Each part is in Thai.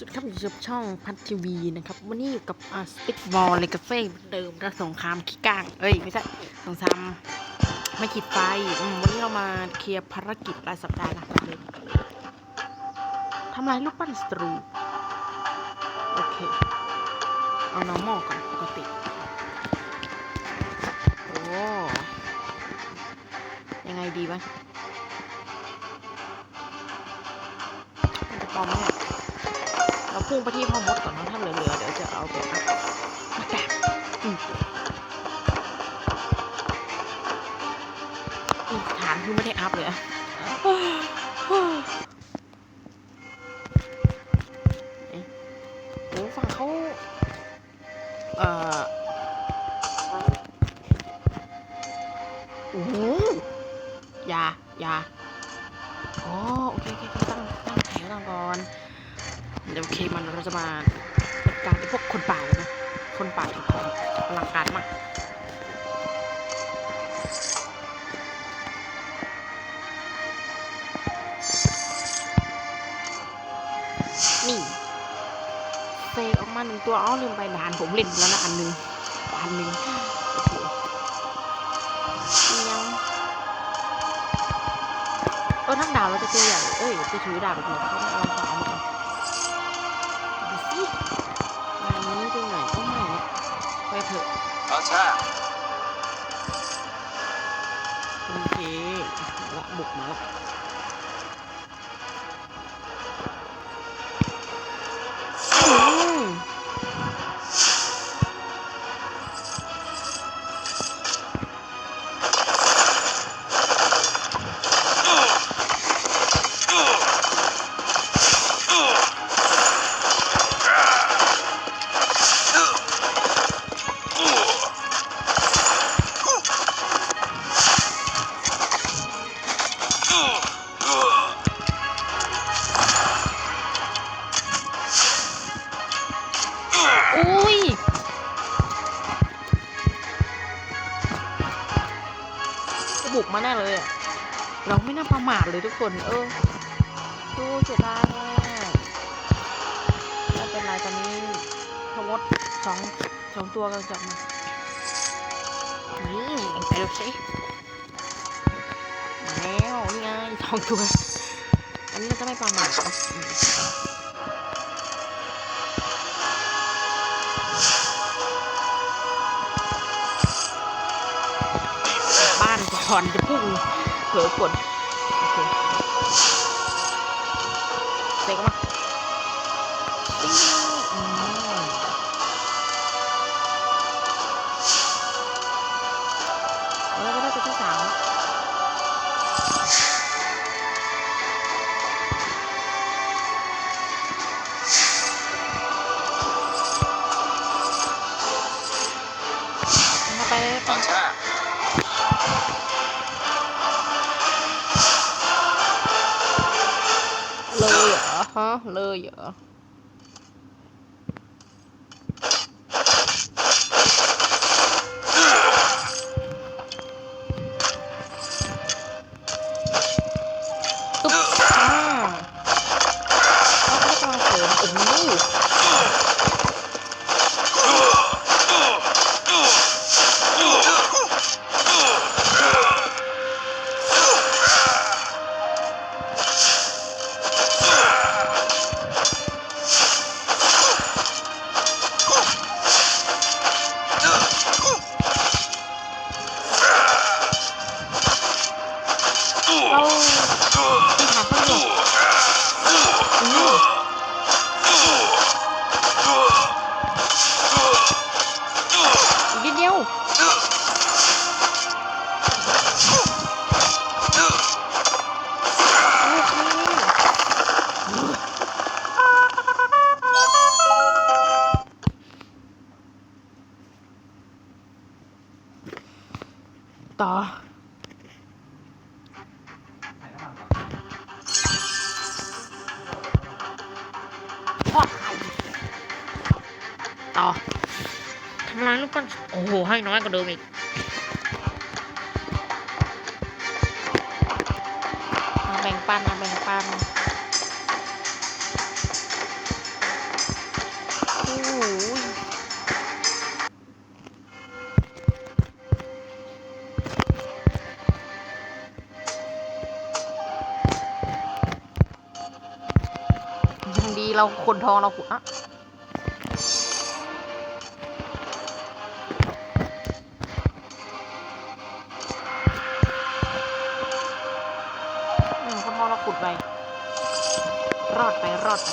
สวัสดีครับอยู่กับช่องพัททีวีนะครับ วันนี้อยู่กับอ่าสติ๊กบอลเลกาเฟ่เดิมและสงครามขี้ก้าง เอ้ย ไม่ใช่สงครามไม่ขีดไฟอืมวันนี้เรามาเคลียร์ภารกิจรายสัปดาห์นะครับเลยทำลายลูกปั้นสตรู โอเค เอา normal ก่อนปกติ โอ้ ยังไงดีวะมันจะปลอมไหมเนี่ย พุ่งไปที่พ่อมดก่อนนะถ้าเหลือๆเดี๋ยวจะเอาไปอัพมาแบบอือฐานคือไม่ได้อัพเลยอะเอ๊ะโอ้ฝั่งเขาเอ่อโอ้โหอยายาอ๋อโอเคโอเคโอเคตั้งตั้งแถวตั้งก่อน เดี๋ยวโอเคมันเราจะมาจัดการกับพวกคนป่าเลยนะ คนป่าถือของอลังการมากนี่เซกออกมาหนึ่งตัวอ้อลืมไปด่านผมเล่นแล้วนะอันหนึ่งอันหนึ่งโอ้โหนี่ยังเออทั้งดาวเราจะตัวใหญ่เอ้ยจะถือดาบไปถูกเขาไม่เอาของเอามา นนี้ตรงไหนก็ไม่เนี่ยไปเถอะ阿菜，โอเคมาละบุกมาละ บุกมาแน่เลยอะเราไม่น่าประมาทเลยทุกคน เออ ดูเสียดายมากไม่เป็นไรตอนนี้พมดสองสองตัวกำลังจะมานี่ไปดูสิแล้วนี่ไงสองตัว อันนี้เราจะไม่ประมาท ก่อนจะพุ่งเผลอกดโอเคเซ็กมาปิ้งอืมแล้วก็ได้ตัวที่สามไปเลยไป เหรอะเลยเหรอ ต่อทำลายลูกกันโอ้โห ให้น้อยกว่าเดิมอีกมาแบ่งปันมาแบ่งปันโอ้โยังดีเราคนทองเราขุดอะ รอดไปรอดไป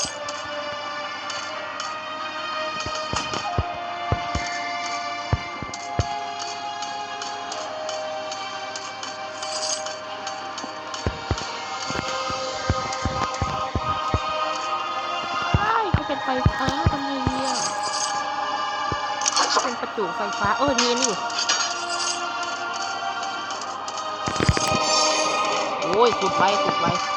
ใช่เป็นไฟฟ้าทำไมเนี่ยเป็นประจุไฟฟ้า เออนี่นี่โอ้ยขุดไปขุดไป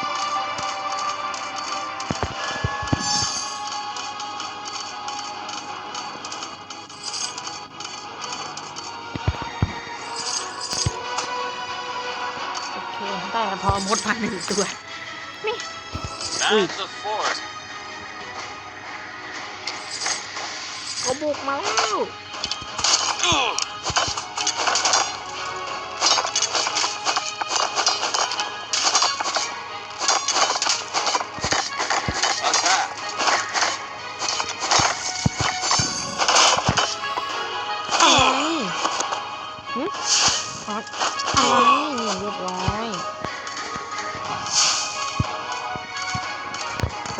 พอมดมาหนึ่งตัว นี่ That's the fort. ก็บุกมาแล้ว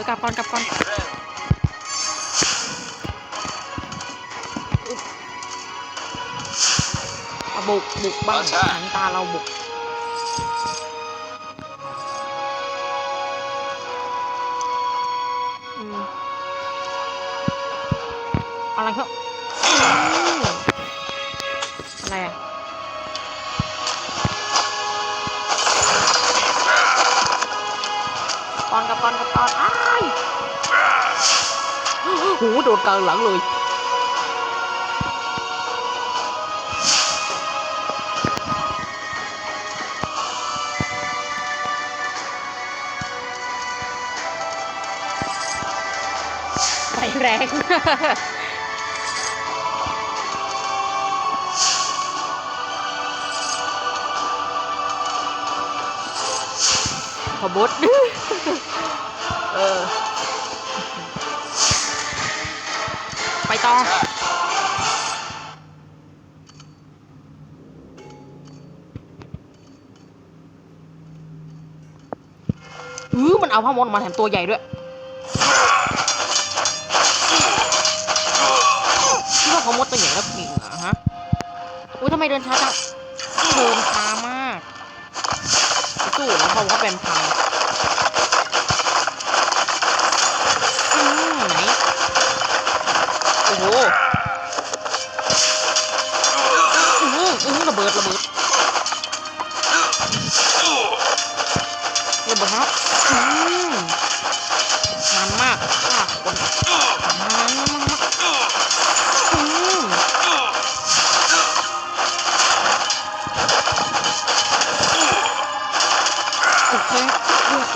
ไปกลับก่อนกลับก่อน Red. เอาบุกบุกบ้างเอาใช่หันตาเราบุกอืมอะไรเขาอืมอะไรอะปอนกับปอนกับปอนอ้ายโอ้โหโดนกลางหลังเลยไฟแรงขบดเออ ไปต่องอือมันเอาผ้ามดมาแถมตัวใหญ่ด้วยคิดว่าเขามดตัวใหญ่แล้วเก่งเหรอฮะอุ้ยทำไมเดินช้าจังเดินช้ามากสู้แล้วเขาว่าเป็นพัง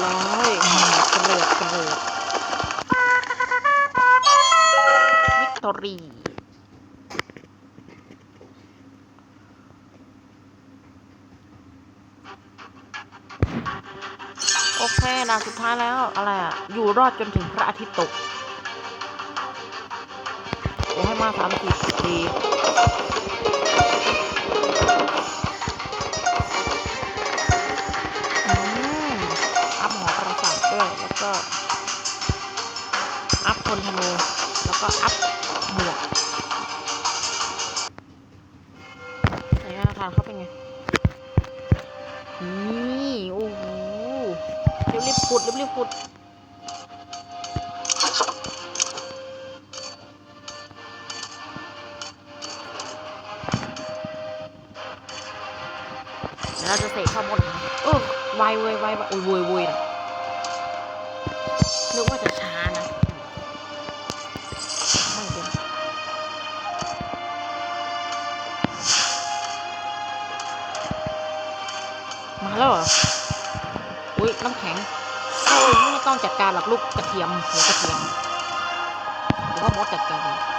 ร้อยอืมกระเริดกระเริดวิกตอรีโอเคด่านสุดท้ายแล้วอะไรอะ อยู่รอดจนถึงพระอาทิตย์ตกโอ้ให้มาสามสิบปี เดี๋ยวเราจะเสกข้าวมดนะเออไวเว้ยไวแบบโอ้ยเว้ยเว้ยนะนึกว่าจะช้านะไม่เป็นมาแล้วเหรออุ้ยน้ำแข็งอุ๊ยไม่ต้องจัดการหรอกลูกกระเทียมหัวกระเทียมหรือว่ามดจัดการเอง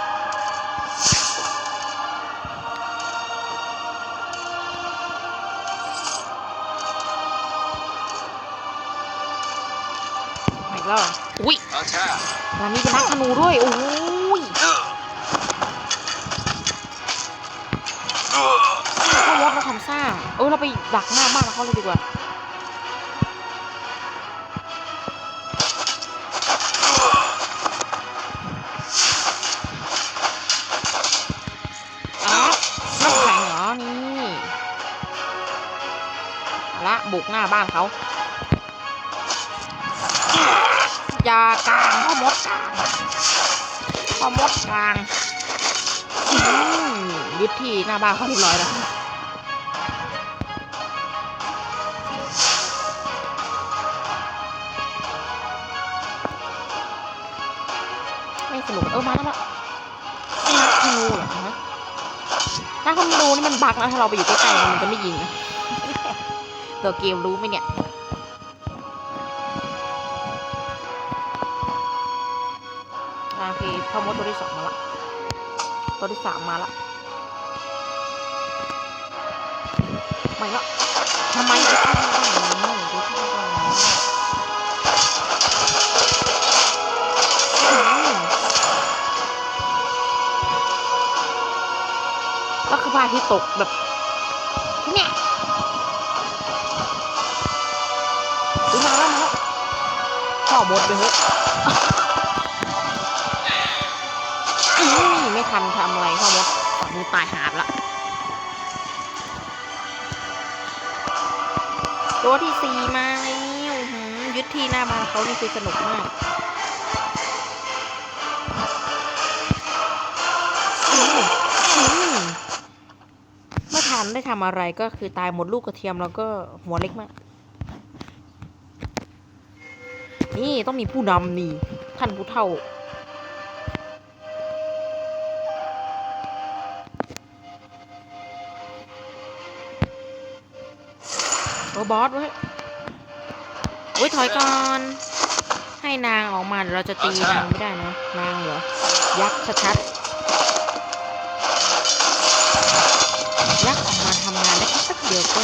แล้วอุ้ย Attack. ร้านนี้เป็นนักธนูด้วยโอ้ยถ้ามดมาทำซ่าเออเราไปดักหน้าบ้านเขาเลยดีกว่าอะน้ำแข็งเหรอนี่เอาละบุกหน้าบ้านเขา ยากลางพ่อมดกลางพ่อมดกลางอืมยึดที่หน้าบ้านเขาเรียบร้อยแล้วไม่สนุกเออมาแล้วมาธนูเหรอฮะนักธนูนี่มันบักนะถ้าเราไปอยู่ใกล้ๆมันมันจะไม่ยิงนะตัวเกมรู้ไหมเนี่ย เคพ่อมดตัวที่สองมาละ ตัวที่สามมาละไม่ละทำไมไม่ทำได้แล้วไม่ทำได้แล้วอืมก็คือพาทิตย์ตกแบบเนี่ยดูมาแล้วมาแล้วพ่อมดไปเถอ ทันทำอะไรพ่อมดมือตายหาบละตัวที่สี่มาแล้วอื้อหือยึดที่หน้าบ้านเขานี่คือสนุกมากอื้ออื้อไม่ทันได้ทำอะไรก็คือตายหมดลูกกระเทียมแล้วก็หัวเล็กมาก นี่ต้องมีผู้นำนี่ ท่านผู้เฒ่า โอ้บอสเว้ยโอ้ยถอยก่อน ให้นางออกมาเดี๋ยวเราจะตีนางไม่ได้นะ นางเหรอ ยักษ์ชัดๆยักษ์ออกมาทำงานได้แค่แป๊บเดียวก็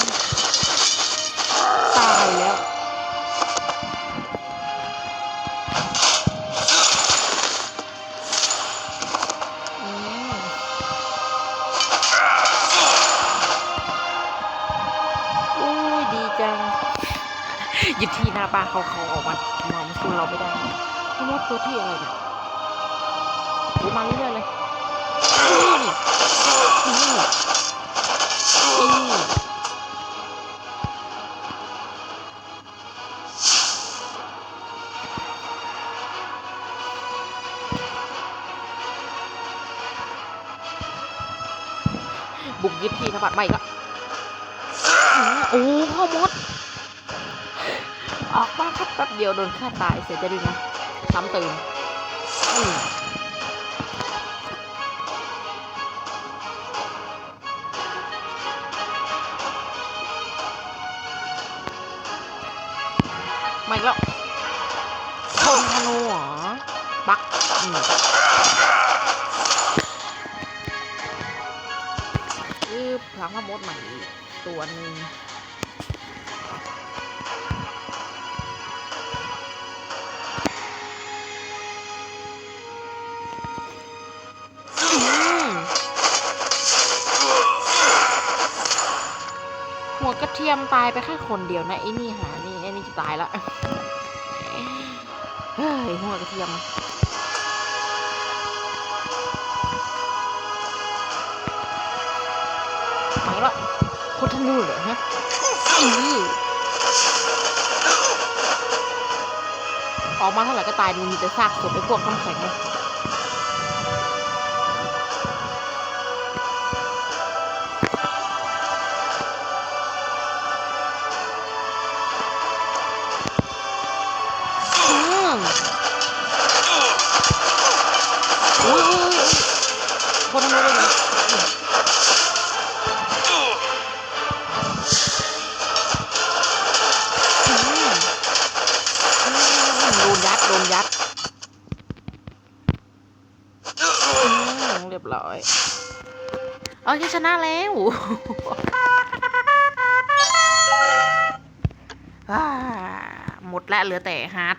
ยึดที่หน้าบ้านเขาเขาออกมามามาสู้เราไม่ได้พี่มดตัวที่อะไรเนี่ยดูมาเรื่อยๆเลยนี่นี่นี่บุกยึดที่ธบัดใหม่ก็โอ้พ่อมด ออกมาครับแป๊บเดียวโดนฆ่าตายเสียจะดีนะซ้ำเติมอืมไม่แล้วคนธนูหรอบักอืมคือพลังพมดใหม่ตัวหนึ่ง ทียมตายไปแค่คนเดียวนะไอ้นี่หานี่ไอ้นี่จะตายละเฮ้ยหัวกระเทียมมาละคนทะลุเหรอฮะออออกมาเท่าไหร่ก็ตายดูมีแต่ซากศพไอ้พวกน้ำแข็งเลย อเคชนะแล้วหมดแล้วเหลือแต่ฮาร์ด